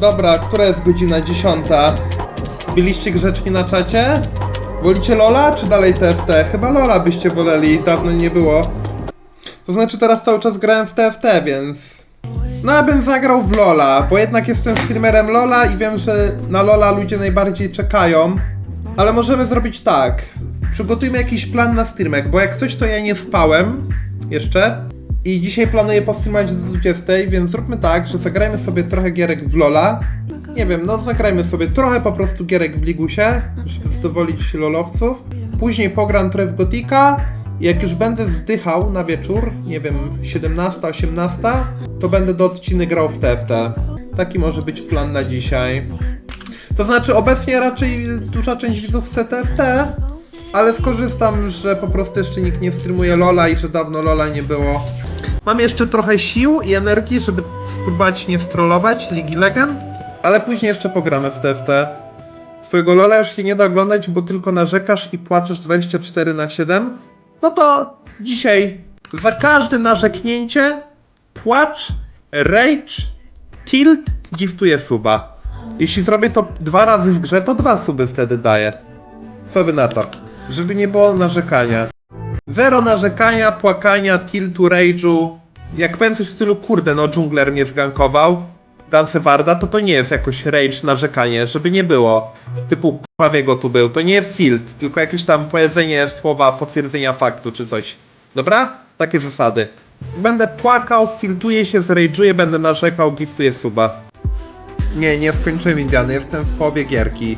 Dobra, która jest godzina 10? Byliście grzeczni na czacie? Wolicie Lola, czy dalej TFT? Chyba Lola byście woleli, dawno nie było. To znaczy teraz cały czas grałem w TFT, więc... No ja bym zagrał w Lola, bo jednak jestem streamerem Lola i wiem, że na Lola ludzie najbardziej czekają. Ale możemy zrobić tak. Przygotujmy jakiś plan na streamek, bo jak coś to ja nie spałem jeszcze. I dzisiaj planuję postreamować do 20, więc zróbmy tak, że zagrajmy sobie trochę gierek w Lola. Nie wiem, no zagrajmy sobie trochę po prostu gierek w Ligusie, żeby zadowolić lolowców. Później pogram trochę w Gotika. I jak już będę zdychał na wieczór, nie wiem, 17, 18, to będę do odciny grał w TFT. Taki może być plan na dzisiaj. To znaczy obecnie raczej duża część widzów chce TFT, ale skorzystam, że po prostu jeszcze nikt nie streamuje Lola i że dawno Lola nie było. Mam jeszcze trochę sił i energii, żeby spróbować nie strollować Ligi Legend, ale później jeszcze pogramy w TFT. Twojego Lola już się nie da oglądać, bo tylko narzekasz i płaczesz 24 na 7. No to dzisiaj za każde narzeknięcie, płacz, rage, tilt, giftuję suba. Jeśli zrobię to dwa razy w grze, to dwa suby wtedy daję. Co wy na to? Żeby nie było narzekania. Zero narzekania, płakania, tiltu, rage'u. Jak powiem w stylu, kurde, no dżungler mnie zgankował, Dancewarda, to to nie jest jakoś rage, narzekanie, żeby nie było. Typu Pawiego tu był, to nie jest tilt, tylko jakieś tam powiedzenie słowa potwierdzenia faktu czy coś. Dobra? Takie zasady. Będę płakał, stiltuję się, zrage'uję, będę narzekał, giftuję suba. Nie, nie skończyłem Indiany, jestem w połowie gierki.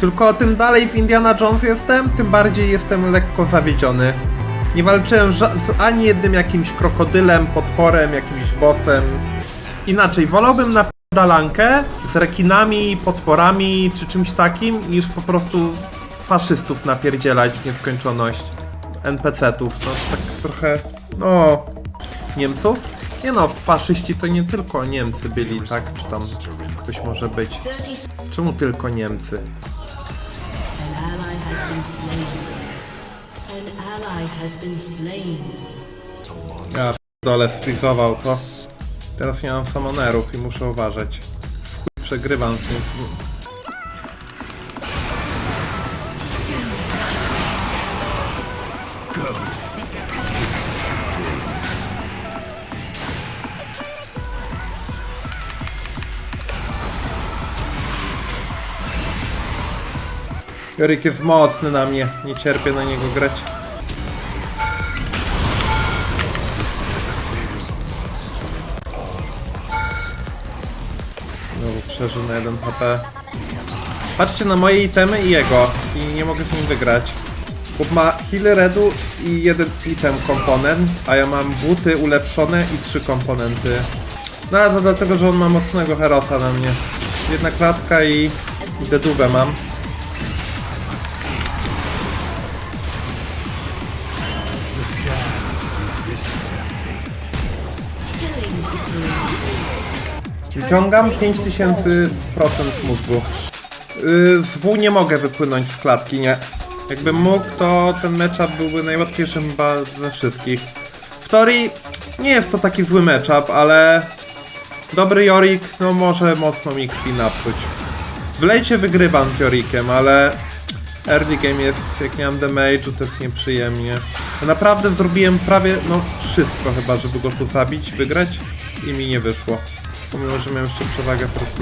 Tylko tym dalej w Indiana Jones jestem, tym bardziej jestem lekko zawiedziony. Nie walczyłem z ani jednym jakimś krokodylem, potworem, jakimś bossem. Inaczej, wolałbym na dalankę z rekinami, potworami czy czymś takim, niż po prostu faszystów napierdzielać w nieskończoność. NPC-tów, no tak trochę, no... Niemców? Nie no, faszyści to nie tylko Niemcy byli, tak? Czy tam ktoś może być? Czemu tylko Niemcy? Ja dole sfrizował to. Teraz nie mam samonerów i muszę uważać. W chuj Przegrywam z tym. Jorik jest mocny na mnie, nie cierpię na niego grać. Przeżył na 1 HP. Patrzcie na moje itemy i jego. I nie mogę z nim wygrać. Chłop ma heal redu i jeden item komponent, a ja mam buty ulepszone i trzy komponenty. No a to dlatego, że on ma mocnego herosa na mnie. Jedna klatka i dedubę mam. Wyciągam 5000% mózgu. Z W nie mogę wypłynąć z klatki, nie. Jakbym mógł, to ten matchup byłby najłatwiejszym ze wszystkich. W teorii nie jest to taki zły matchup, ale dobry Jorik, no może mocno mi krwi napsuć. W lejcie wygrywam z Jorikiem, ale early game jest, jak nie mam damage'u, to jest nieprzyjemnie. Naprawdę zrobiłem prawie, no wszystko chyba, żeby go tu zabić, wygrać i mi nie wyszło. Pomimo, że miałem jeszcze przewagę First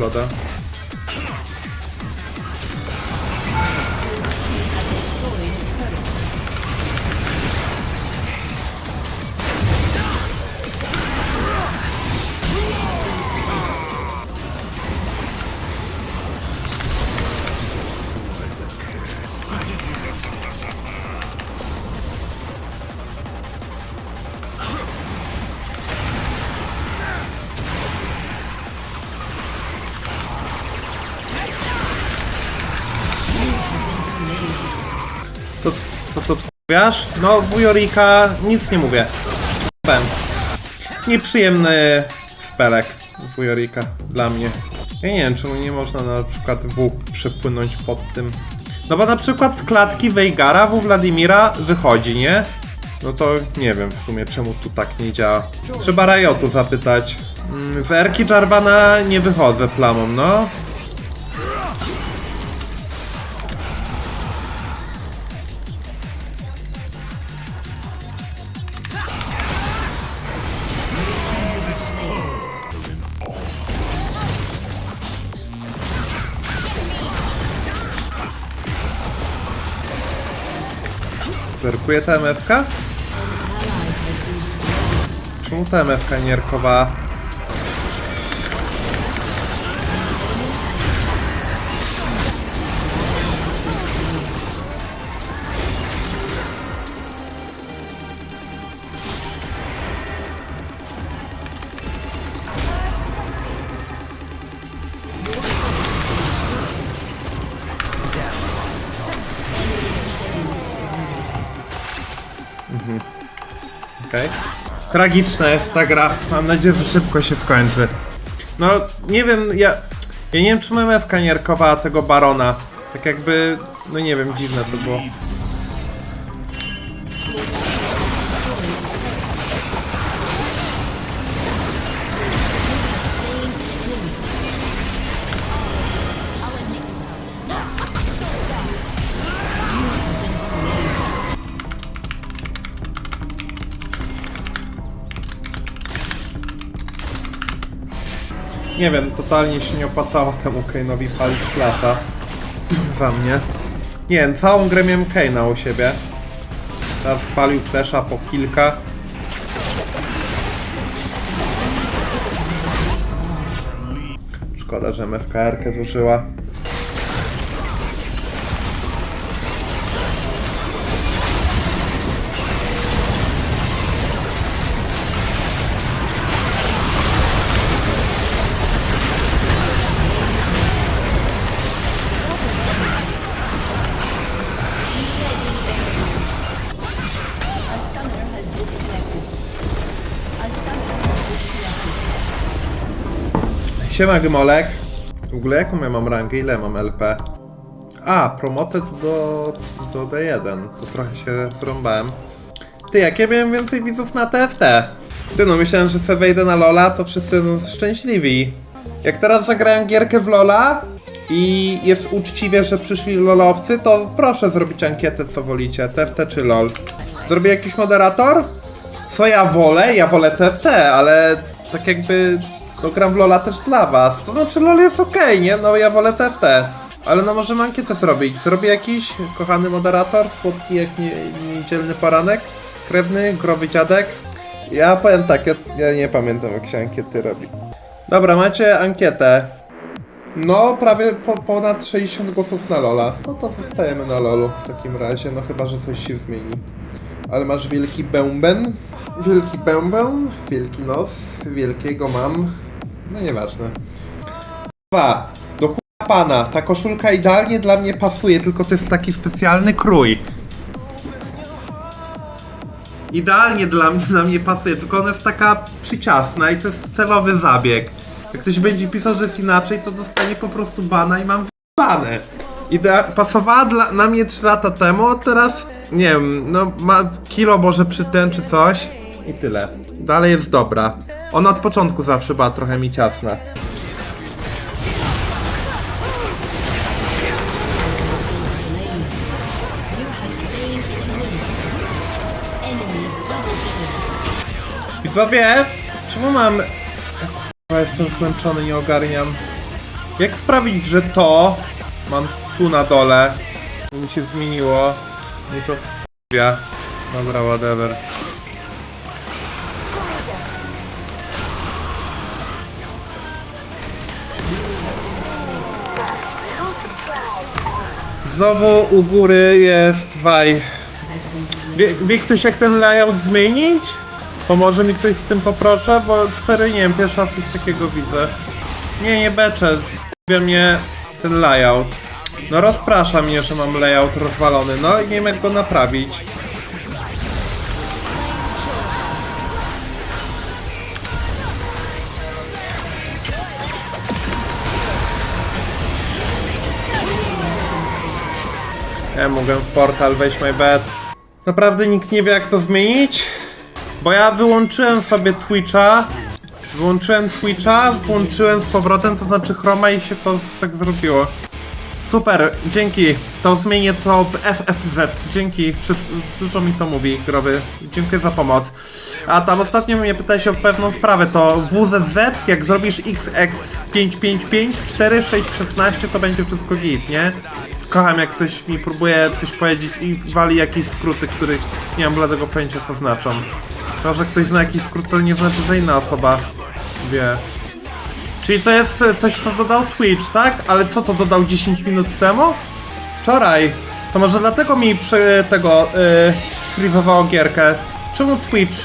Co, to odkupiasz? No, wujorika, nic nie mówię. Powiem. Nieprzyjemny spelek wujorika dla mnie. Ja nie wiem, czemu nie można na przykład W przepłynąć pod tym. No bo na przykład z klatki Weigara w Wladimira wychodzi, nie? No to nie wiem w sumie czemu tu tak nie działa. Trzeba Riotu zapytać, Mm, Z Erki Jarvana nie wychodzę plamą, no. Zerkuje ta MFK? Czemu ta MFK nie? Tragiczna jest ta gra. Mam nadzieję, że szybko się skończy. No, nie wiem, ja... Ja nie wiem, czy MFK nie tego Barona. Tak jakby... No nie wiem, dziwne to było. Nie wiem, totalnie się nie opłacało temu Kane'owi palić flata. Za mnie. Nie wiem, całą grę miałem Kane'a u siebie. Teraz palił flesza po kilka. Szkoda, że MFKR-kę zużyła. Siema Gmolek. W ogóle jaką ja mam rangę? Ile mam LP? A, promoted do, do D1. To trochę się zrąbałem. Ty, jak ja miałem więcej widzów na TFT? Ty, no myślałem, że se wejdę na Lola, to wszyscy no, szczęśliwi. Jak teraz zagrałem gierkę w Lola i jest uczciwie, że przyszli lolowcy, to proszę zrobić ankietę, co wolicie, TFT czy LOL. Zrobię jakiś moderator? Co ja wolę? Ja wolę TFT, ale tak jakby no gram w LoLa też dla was. To znaczy LoL jest okej, nie? No ja wolę TFT. Ale no możemy ankietę zrobić. Zrobię jakiś kochany moderator, słodki jak nie, niedzielny poranek, krewny, growy dziadek. Ja powiem tak, ja, ja nie pamiętam jak się ankiety robi. Dobra, macie ankietę. No, prawie po, ponad 60 głosów na Lola. No to zostajemy na Lolu w takim razie, no chyba, że coś się zmieni. Ale masz wielki bęben, wielki bęben, wielki nos, wielkiego mam. No nieważne. Dwa. Do chuja pana, ta koszulka idealnie dla mnie pasuje, tylko to jest taki specjalny krój. Idealnie dla mnie, dla mnie pasuje, tylko ona jest taka przyciasna i to jest celowy zabieg. Jak ktoś będzie pisał, że jest inaczej, to dostanie po prostu bana i mam bane. Idea pasowała dla, na mnie 3 lata temu, a teraz nie wiem, no ma kilo może przy tym czy coś i tyle. Dalej jest dobra. Ona od początku zawsze była trochę mi ciasna. Widzowie, czemu mam... Kurwa, jestem zmęczony, nie ogarniam. Jak sprawić, że to mam tu na dole mi się zmieniło i to wprawia. Dobra, whatever. Znowu u góry jest Waj. Wie, wie ktoś jak ten layout zmienić? Pomoże mi ktoś z tym poproszę, bo serio nie wiem, pierwszy raz coś takiego widzę. Nie, nie beczę, skupia mnie ten layout. No rozprasza mnie, że mam layout rozwalony, no i nie wiem jak go naprawić. Mogę w portal wejść my bed. Naprawdę nikt nie wie jak to zmienić? Bo ja wyłączyłem sobie Twitcha Wyłączyłem Twitcha, włączyłem z powrotem, to znaczy Chroma i się to tak zrobiło. Super, dzięki. To zmienię to w FFZ. Dzięki, dużo mi to mówi, groby. Dziękuję za pomoc. A tam ostatnio mnie pytałeś o pewną sprawę, to WZZ, jak zrobisz XX555 4616, to będzie wszystko git, nie? Kocham jak ktoś mi próbuje coś powiedzieć i wali jakieś skróty, których nie mam bladego pojęcia co znaczą. To, że ktoś zna jakiś skrót, to nie znaczy, że inna osoba wie. Czyli to jest coś, co dodał Twitch, tak? Ale co to dodał 10 minut temu? Wczoraj. To może dlatego mi tego yy, sfrizowało gierkę. Czemu Twitch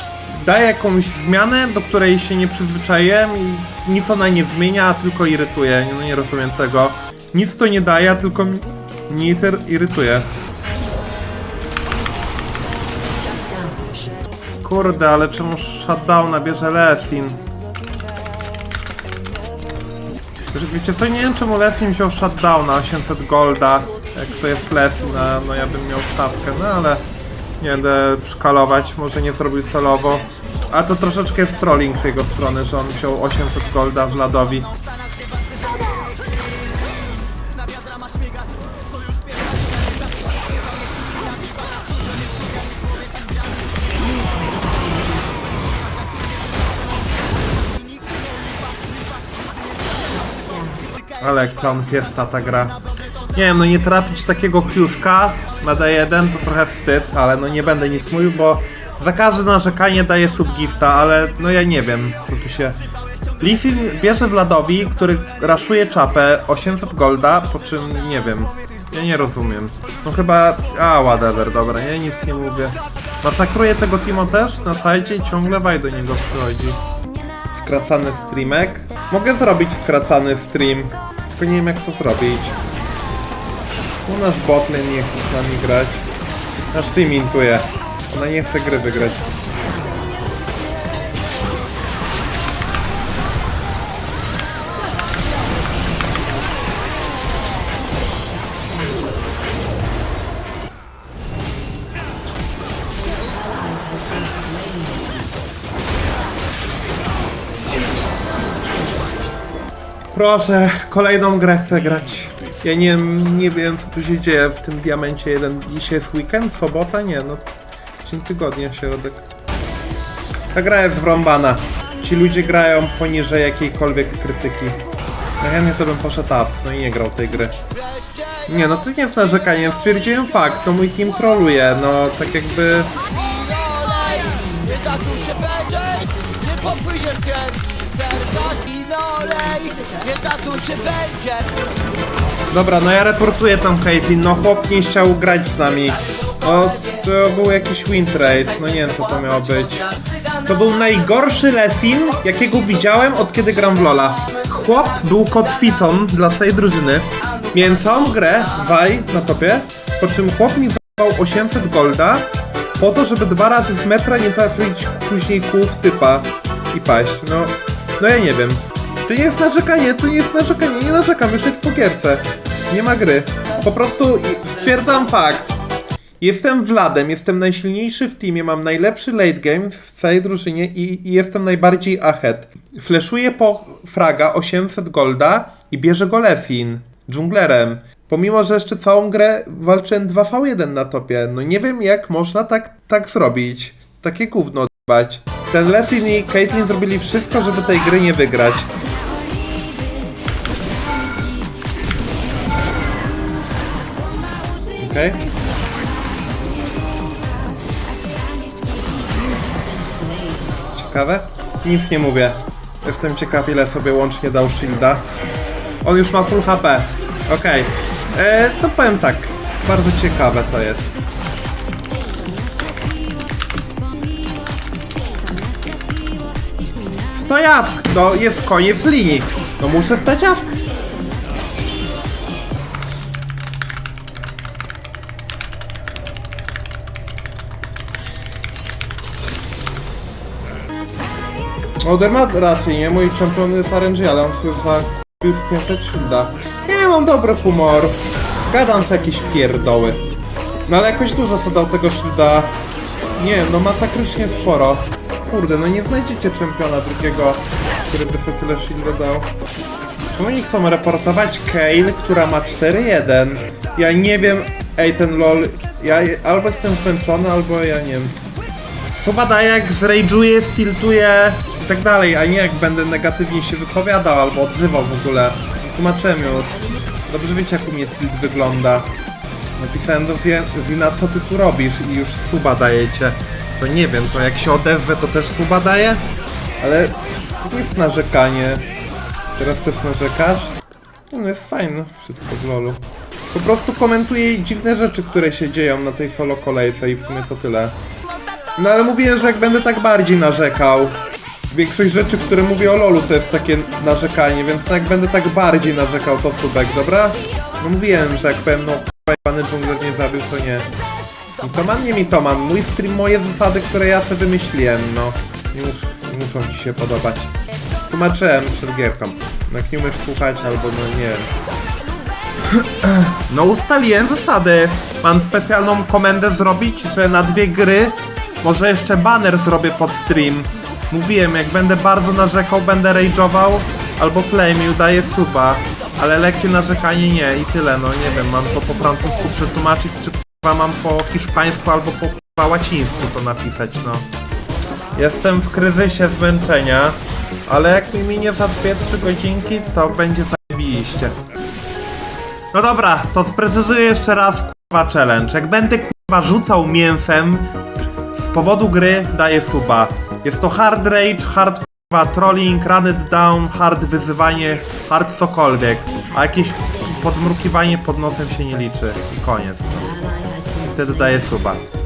daje jakąś zmianę, do której się nie przyzwyczaiłem i nic ona nie zmienia, tylko irytuje. No nie rozumiem tego. Nic to nie daje, tylko mnie iry- irytuje. Kurde, ale czemu shutdowna bierze Lesin? Że Wiecie co, nie wiem czemu Lesin wziął shutdowna 800 golda, jak to jest Lesin, a no ja bym miał czapkę, no ale nie będę szkalować, może nie zrobił celowo. A to troszeczkę jest trolling z jego strony, że on wziął 800 golda Vladowi. Ale fiesta ta gra. Nie wiem, no nie trafić takiego kiuska na D1 to trochę wstyd, ale no nie będę nic mówił, bo za każde narzekanie daje subgifta, ale no ja nie wiem, co tu się... Leafy bierze Vladowi, który raszuje czapę 800 golda, po czym nie wiem. Ja nie rozumiem. No chyba... A, whatever, dobra, ja nic nie mówię. Masakruje tego Timo też na sajcie i ciągle Waj do niego przychodzi skracany streamek. Mogę zrobić skracany stream, tylko nie wiem jak to zrobić. No nasz botlane nie chce z nami grać. Nasz team intuje. Ona nie chce gry wygrać. Proszę, kolejną grę chcę grać. Ja nie, nie wiem co tu się dzieje w tym diamencie jeden. Dzisiaj jest weekend, sobota? Nie, no. Dzień tygodnia, środek. Ta gra jest wrąbana. Ci ludzie grają poniżej jakiejkolwiek krytyki. Ja chętnie to bym poszedł up, no i nie grał tej gry. Nie, no to nie jest narzekanie, stwierdziłem fakt, no mój team troluje, no tak jakby... Nie się będzie! Nie olej! Nie będzie! Dobra, no ja reportuję tam Caitlyn, no chłop nie chciał grać z nami. No, to był jakiś win trade, no nie wiem co to miało być. To był najgorszy Lesin, jakiego widziałem od kiedy gram w Lola. Chłop był kotwicą dla swojej drużyny. Miałem całą grę, Waj na topie, po czym chłop mi zabrał 800 golda po to, żeby dwa razy z metra nie trafić później kół typa i paść. No, no ja nie wiem. To nie jest narzekanie, to nie jest narzekanie, nie narzekam, już jest po gierce. Nie ma gry. Po prostu stwierdzam fakt. Jestem Wladem, jestem najsilniejszy w teamie, mam najlepszy late game w całej drużynie i, i jestem najbardziej ahead. Fleszuję po fraga 800 golda i bierze go Lefin, dżunglerem. Pomimo, że jeszcze całą grę walczyłem 2v1 na topie. No nie wiem jak można tak, tak zrobić. Takie gówno odbać. Ten Lefin i Caitlyn zrobili wszystko, żeby tej gry nie wygrać. Okej? Ciekawe? Nic nie mówię. Jestem ciekaw ile sobie łącznie dał shielda. On już ma full HP. Okej. Okay. To powiem tak. Bardzo ciekawe to jest. Stojawk! No jest koniec linii. No muszę stać awk. Oder ma nie? Mój czempion jest RNG, ale on sobie zabił z 500 shielda. Nie, mam dobry humor. Gadam w jakieś pierdoły. No ale jakoś dużo sobie dał tego shielda. Nie no masakrycznie sporo. Kurde, no nie znajdziecie czempiona drugiego, który by sobie tyle shielda dał. Czemu oni chcą reportować Kale, która ma 4-1? Ja nie wiem, ej ten lol, ja albo jestem zmęczony, albo ja nie wiem. Daje jak zrage'uje, stiltuje i tak dalej, a nie jak będę negatywnie się wypowiadał albo odzywał w ogóle. Tłumaczyłem już. Dobrze wiecie jak u mnie tilt wygląda. Napisałem do wina co ty tu robisz i już suba dajecie. To nie wiem, to jak się odezwę to też suba daje? Ale to jest narzekanie. Teraz też narzekasz? No jest fajne wszystko w lolu. Po prostu komentuję dziwne rzeczy, które się dzieją na tej solo kolejce i w sumie to tyle. No ale mówiłem, że jak będę tak bardziej narzekał. Większość rzeczy, które mówię o LoLu to jest takie narzekanie, więc jak będę tak bardziej narzekał to subek, dobra? No mówiłem, że jak powiem, no pany dżungler nie zabił, to nie. Mitoman, nie mitoman, mój stream, moje zasady, które ja sobie wymyśliłem, no. Nie, mus, muszą ci się podobać. Tłumaczyłem przed gierką. No Jak nie umiesz słuchać, albo no nie wiem. No ustaliłem zasady. Mam specjalną komendę zrobić, że na dwie gry może jeszcze banner zrobię pod stream. Mówiłem, jak będę bardzo narzekał, będę rage'ował albo flameił, daję suba. Ale lekkie narzekanie nie i tyle, no nie wiem, mam to po francusku przetłumaczyć, czy k***a mam po hiszpańsku albo po łacińsku to napisać, no. Jestem w kryzysie zmęczenia, ale jak mi minie za 2-3 godzinki, to będzie zajebiście. No dobra, to sprecyzuję jeszcze raz kurwa challenge. Jak będę kurwa rzucał mięsem z powodu gry daję suba. Jest to hard rage, hard kurwa trolling, run it down, hard wyzywanie, hard cokolwiek. A jakieś podmrukiwanie pod nosem się nie liczy. I koniec. Ally has been Wtedy daję suba.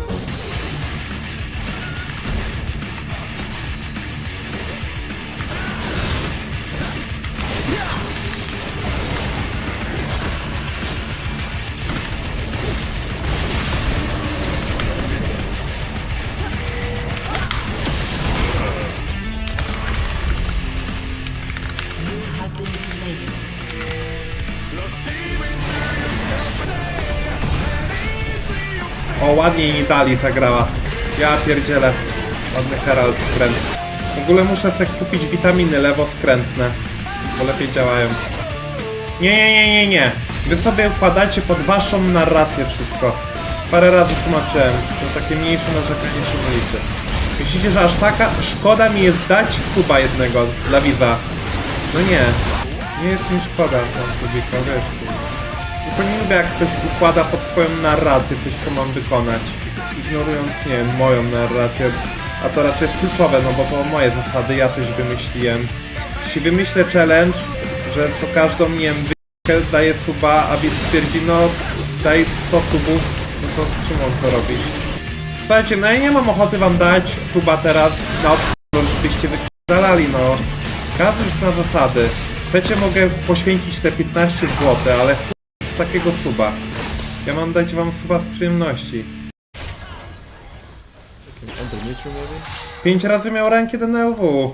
Ładniej Nidali zagrała. Ja pierdzielę. Ładny Herald skręt. W ogóle muszę sobie kupić witaminy lewoskrętne, bo lepiej działają. Nie, nie, nie, nie, nie. Wy sobie układacie pod waszą narrację wszystko. Parę razy tłumaczyłem, że takie mniejsze narzekanie się nie liczy. Myślicie, że aż taka szkoda mi jest dać suba jednego dla widza? No nie. Nie jest mi szkoda tam subika, wiesz. Tylko nie lubię jak ktoś układa pod swoją narrację coś, co mam wykonać. Ignorując, nie wiem, moją narrację. A to raczej jest kluczowe, no bo to moje zasady, ja coś wymyśliłem. Jeśli wymyślę challenge, że co każdą, nie wiem, daje suba, a Bit stwierdzi, no daj 100 subów, no to czym on to robi? Słuchajcie, no ja nie mam ochoty wam dać suba teraz na odpór, żebyście wykrzdalali, no. Każdy jest na zasady. Chcecie, mogę poświęcić te 15 zł, ale takiego suba. Ja mam dać wam suba z przyjemności. Pięć razy miał rank 1 na UW.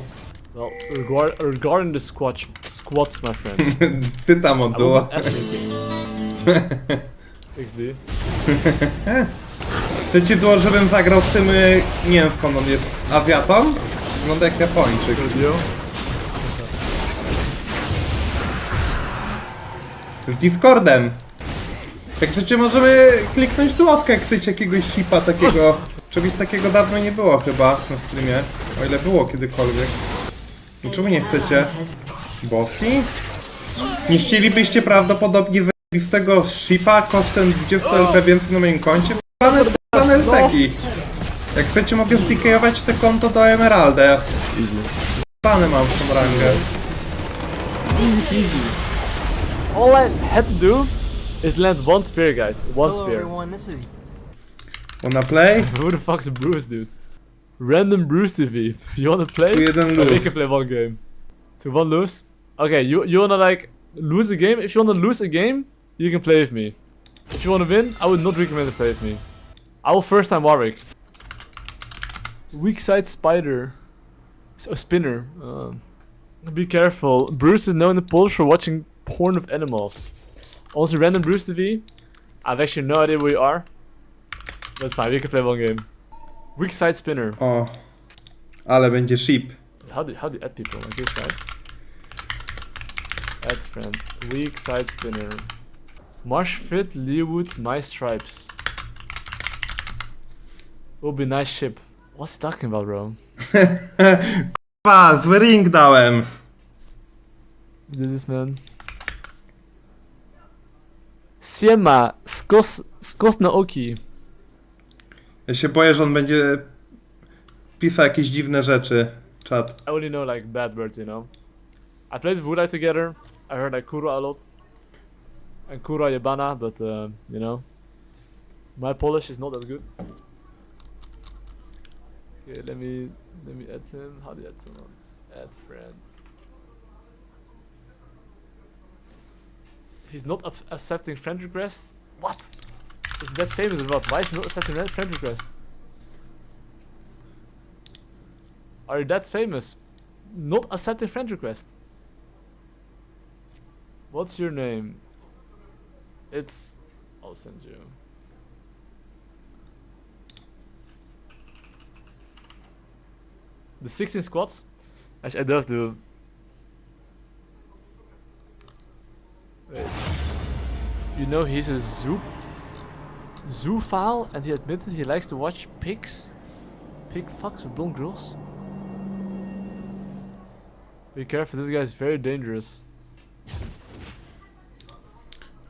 Well, regard, regarding the squat, squats, my friend. Pytam o duo. XD. Chcecie duo, żebym zagrał z tym, y, nie wiem skąd on jest, Azjatą? Wygląda jak Japończyk. Z Discordem. Jak chcecie, możemy kliknąć duoskę, jak chcecie jakiegoś shipa takiego. Czegoś takiego dawno nie było chyba na streamie. O ile było kiedykolwiek. I czemu nie chcecie? Boski? Nie chcielibyście prawdopodobnie z tego shipa kosztem 20 LP więcej na moim koncie? Pane, pane LPki. Jak chcecie mogę zdikejować te konto do Emeralda. Easy. Pane mam w tą rangę. Easy. All I had to do is land one spear, guys. One Hello spear. everyone, this is Wanna play? Who the fuck's Bruce, dude? Random Bruce TV. You wanna play? Tu jeden Oh, we can play one game. To one lose? Okay, you you wanna like lose a game? If you wanna lose a game, you can play with me. If you wanna win, I would not recommend to play with me. I will first time Warwick. Weak side spider. S- a spinner. Um, be careful. Bruce is known in the Polish for watching porn of animals. Also, random Bruce TV. I've actually no idea where you are. That's fine. We can play one game. Weak side spinner. Oh. O. Ale będzie ship. How do how do you add people like this, right? Add friend. Weak side spinner. Marsh fit Leewood my stripes. Will be nice ship. What's he talking about, bro? Pa, zły ring dałem. Did this man? Siema, skos, skos na oki. Ja się boję, że on będzie pisał jakieś dziwne rzeczy. Czat. I only know like bad words, you know. I played with Wudai together. I heard like Kuro a lot. And Kuro Yabana, but uh, you know. My Polish is not that good. Okay, let me let me add him. How do you add someone? Add friend. He's not accepting friend requests. What? Is that famous or what? Why is he not accepting friend requests? Are you that famous? Not accepting friend requests. What's your name? It's. I'll send you. The 16 squats. I do have Wait. You know he's a zoo. Zoophile, and he admitted he likes to watch pigs. Pig fucks with blonde girls. Be careful, this guy is very dangerous.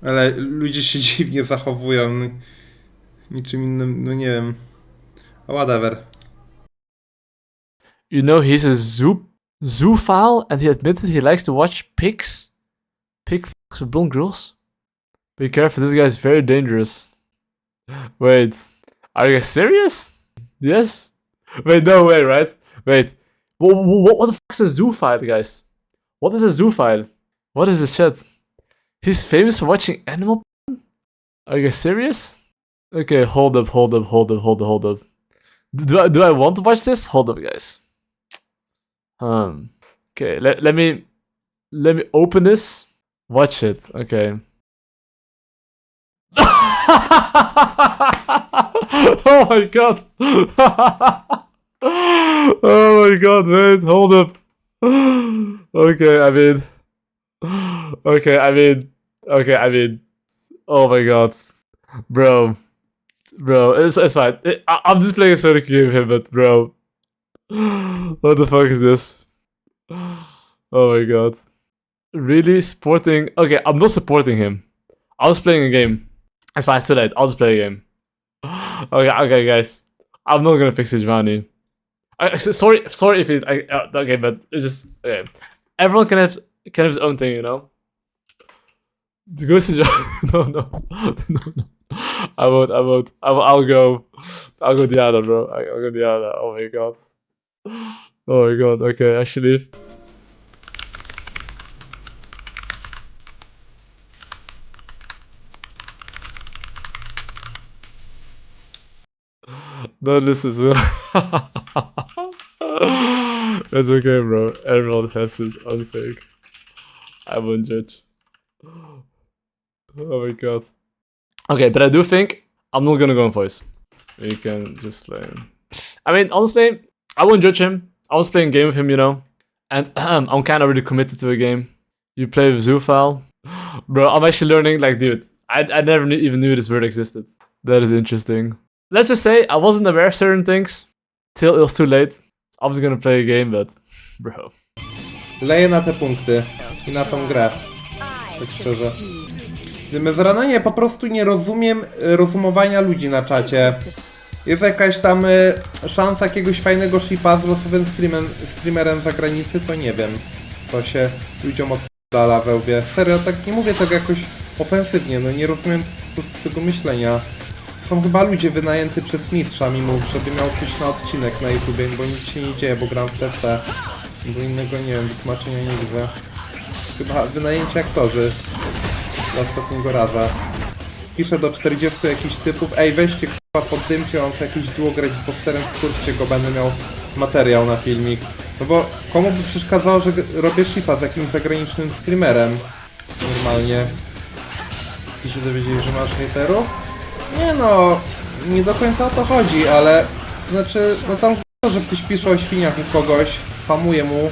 Ale ludzie się dziwnie zachowują. Niczym innym, no nie wiem. Whatever. You know he's a zoo zoophile, and he admitted he likes to watch pigs. Pig fucks with blonde girls. Be careful, this guy is very dangerous. Wait, are you guys serious? Yes. Wait, no way, right? Wait, what, what, what the fuck is a zoophile, guys? What is a zoophile? What is this chat? He's famous for watching animal. porn? Are you guys serious? Okay, hold up, hold up, hold up, hold up, hold up. Do I do I want to watch this? Hold up, guys. Um. Okay. Let let me let me open this. Watch it. Okay. oh my god. oh my god. Wait. Hold up. Okay. I mean. Okay. I mean. Okay. I mean. Oh my god, bro. Bro, it's, it's fine. It, I, I'm just playing a Sonic game here, but bro. What the fuck is this? Oh my god. Really supporting. Okay, I'm not supporting him. I was playing a game. That's why it's too late. I'll just play a game. Okay, okay, guys. I'm not gonna fix Giovanni. I, I- sorry, sorry if it. I, uh, okay, but it's just okay. Everyone can have can have his own thing, you know. The ghost is no, no, no, no. I won't. I won't. I'll, I'll go. I'll go the other, bro. I- I'll go the other. Oh my god. Oh my god. Okay, actually. No, this is. It's okay, bro. Everyone has his own thing. I won't judge. Oh my god. Okay, but I do think I'm not gonna go on voice. We can just play. him. I mean, honestly, I won't judge him. I was playing a game with him, you know, and I'm kind of really committed to a game. You play with Zoophile, bro. I'm actually learning. Like, dude, I I never knew, even knew this word existed. That is interesting. Let's just say I wasn't aware of certain things till it was too late. I was gonna play a game, but bro, Leję na te punkty i na tą grę. Tak szczerze. Z rana nie, po prostu nie rozumiem y, rozumowania ludzi na czacie. Jest jakaś tam y, szansa jakiegoś fajnego shipa z losowym streamem, streamerem zagranicy, to nie wiem, co się ludziom oddala we łbie. Serio, tak nie mówię tak jakoś ofensywnie, no nie rozumiem po prostu tego myślenia. Są chyba ludzie wynajęty przez mistrza mimo, żeby miał przyjść na odcinek na YouTubie, bo nic się nie dzieje, bo gram w TC. Bo innego nie wiem, wytłumaczenia nie widzę. Chyba wynajęci aktorzy z ostatniego raza. Piszę do 40 jakichś typów, ej weźcie k***a poddymcie, sobie jakiś duo grać z posterem, wkurczcie go, będę miał materiał na filmik. No bo komu by przeszkadzało, że robię shipa z jakimś zagranicznym streamerem? Normalnie. Ty się dowiedzieli, że masz hejterów? Nie no, nie do końca o to chodzi, ale... Znaczy, no tam że ktoś pisze o świniach u kogoś, spamuje mu,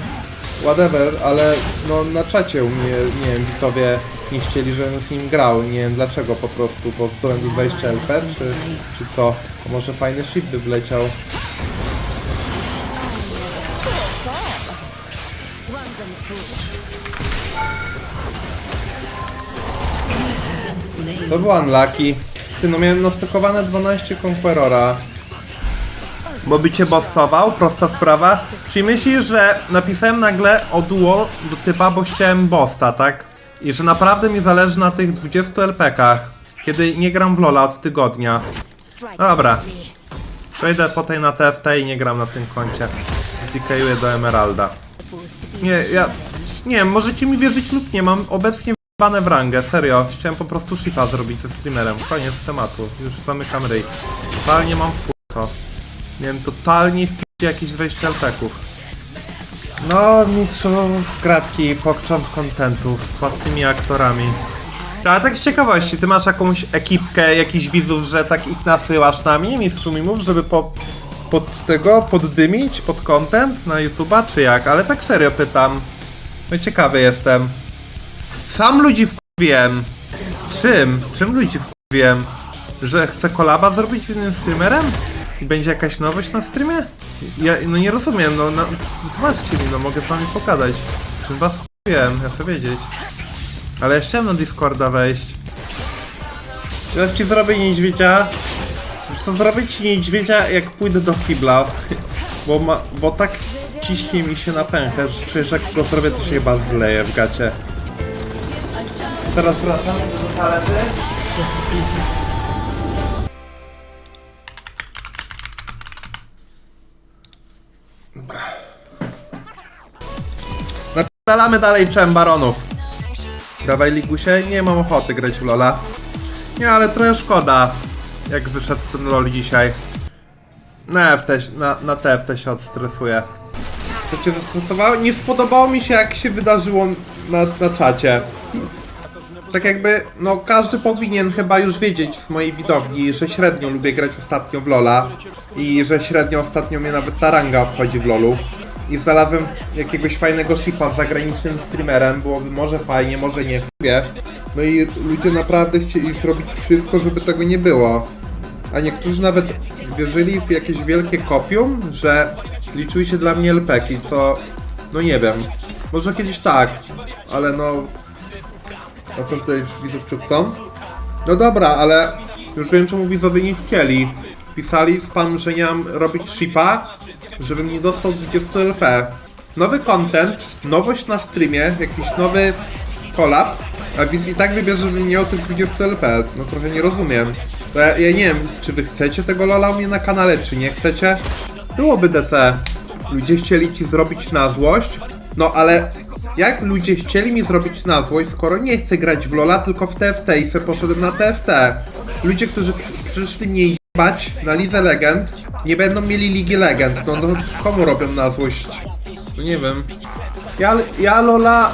whatever, ale no na czacie u mnie, nie wiem, widzowie nie chcieli, żebym z nim grał, nie wiem dlaczego po prostu, bo zdobędę 20 LP, czy, czy co? Może fajny ship by wleciał. To było unlucky. Ty no miałem nastokowane 12 Conquerora. Bo by cię bostował, prosta sprawa. Czy myślisz, że napisałem nagle o duo do typa, bo chciałem bosta, tak? I że naprawdę mi zależy na tych 20 LP-kach, kiedy nie gram w Lola od tygodnia. Dobra. Przejdę po tej na TFT i nie gram na tym koncie. Zdikajuję do Emeralda. Nie, ja... Nie możecie mi wierzyć lub nie, mam obecnie Bane w serio. Chciałem po prostu shipa zrobić ze streamerem. Koniec tematu. Już zamykam ryj. Totalnie mam w to. Miałem totalnie w jakieś 20 alteków. No, mistrzu kratki, pokcząt kontentu z płatnymi aktorami. Ale tak z ciekawości, ty masz jakąś ekipkę, jakichś widzów, że tak ich nasyłasz na mnie, mistrzu mi mów, żeby po, pod tego, poddymić, pod content na YouTube'a, czy jak? Ale tak serio pytam. No ciekawy jestem. Sam ludzi wkurwiłem. Czym? Czym ludzi wkurwiłem? Że chcę kolaba zrobić z innym streamerem? I będzie jakaś nowość na streamie? Ja no nie rozumiem, no, no wytłumaczcie mi, no mogę z wami pogadać. Czym was wkurwiłem, ja chcę wiedzieć. Ale ja chciałem na Discorda wejść. Teraz ci zrobię niedźwiedzia. Co zrobić ci niedźwiedzia jak pójdę do kibla? Bo, ma, bo tak ciśnie mi się na pęcherz, że jak go zrobię to się chyba zleje w gacie. Teraz wracamy do toalety. Dobra. Dalej czem baronów. Dawaj Ligusie, nie mam ochoty grać w Lola. Nie, ale trochę szkoda, jak wyszedł ten LOL dzisiaj. Na, FT, na, na TFT się odstresuję. Co cię zestresowało? Nie spodobało mi się jak się wydarzyło na, na czacie. Tak jakby, no każdy powinien chyba już wiedzieć z mojej widowni, że średnio lubię grać ostatnio w Lola i że średnio ostatnio mnie nawet ta ranga obchodzi w Lolu. I znalazłem jakiegoś fajnego shipa z zagranicznym streamerem, byłoby może fajnie, może nie, wie. No i ludzie naprawdę chcieli zrobić wszystko, żeby tego nie było. A niektórzy nawet wierzyli w jakieś wielkie kopium, że liczyły się dla mnie LPki, co... No nie wiem. Może kiedyś tak, ale no... A są tutaj widzów? No dobra, ale już wiem czemu widzowie nie chcieli. Pisali spam, że nie mam robić shipa, żebym nie dostał 20 LP. Nowy content, nowość na streamie, jakiś nowy collab, a widz i tak wybierze, żebym miał tych 20 LP. No trochę nie rozumiem. Ja, ja nie wiem, czy wy chcecie tego Lola u mnie na kanale, czy nie chcecie? Byłoby DC. Ludzie chcieli ci zrobić na złość, no ale jak ludzie chcieli mi zrobić na złość, skoro nie chcę grać w Lola, tylko w TFT i se poszedłem na TFT? Ludzie, którzy przy, przyszli mnie jebać na Lidze Legend, nie będą mieli Ligi Legend. No, no komu robią na złość? No nie wiem. Ja, ja Lola...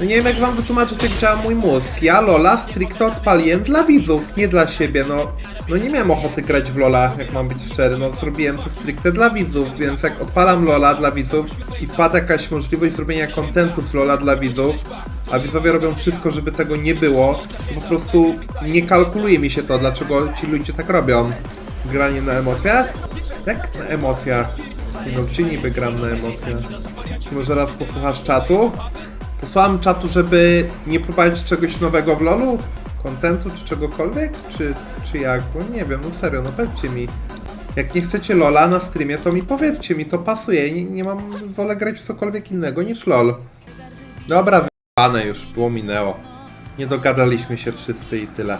No nie wiem jak wam wytłumaczyć jak działa mój mózg. Ja Lola stricte odpaliłem dla widzów, nie dla siebie, no. No nie miałem ochoty grać w Lola, jak mam być szczery, no zrobiłem to stricte dla widzów, więc jak odpalam Lola dla widzów i wpada jakaś możliwość zrobienia kontentu z Lola dla widzów, a widzowie robią wszystko, żeby tego nie było, to po prostu nie kalkuluje mi się to, dlaczego ci ludzie tak robią. Granie na emocjach? Jak na emocjach? No gdzie niby gram na emocjach? Czy może raz posłuchasz czatu? Posłałem czatu, żeby nie próbować czegoś nowego w LoLu? Kontentu czy czegokolwiek? Czy, czy jak? Bo nie wiem, no serio, no powiedzcie mi. Jak nie chcecie LoLa na streamie, to mi powiedzcie mi, to pasuje. Nie, nie mam, wolę grać w cokolwiek innego niż LoL. Dobra, wyjebane już, było minęło. Nie dogadaliśmy się wszyscy i tyle.